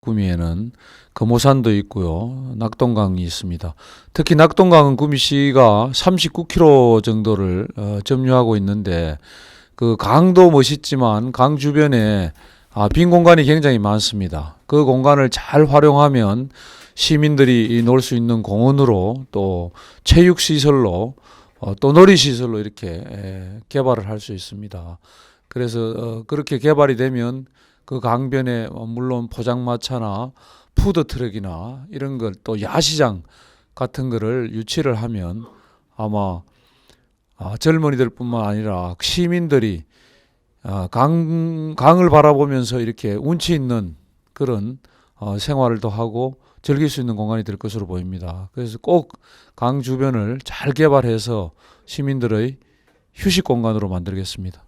구미에는 금오산도 있고요. 낙동강이 있습니다. 특히 낙동강은 구미시가 39km 정도를 어, 점유하고 있는데 그 강도 멋있지만 강 주변에 아, 빈 공간이 굉장히 많습니다. 그 공간을 잘 활용하면 시민들이 놀 수 있는 공원으로 또 체육 시설로 어, 또 놀이 시설로 이렇게 에, 개발을 할 수 있습니다. 그래서 어, 그렇게 개발이 되면 그 강변에 어, 물론 포장마차나 푸드 트럭이나 이런 걸 또 야시장 같은 거를 유치를 하면 아마 아, 젊은이들뿐만 아니라 시민들이 아, 강 강을 바라보면서 이렇게 운치 있는 그런 어, 생활을 더 하고 즐길 수 있는 공간이 될 것으로 보입니다. 그래서 꼭 강 주변을 잘 개발해서 시민들의 휴식 공간으로 만들겠습니다.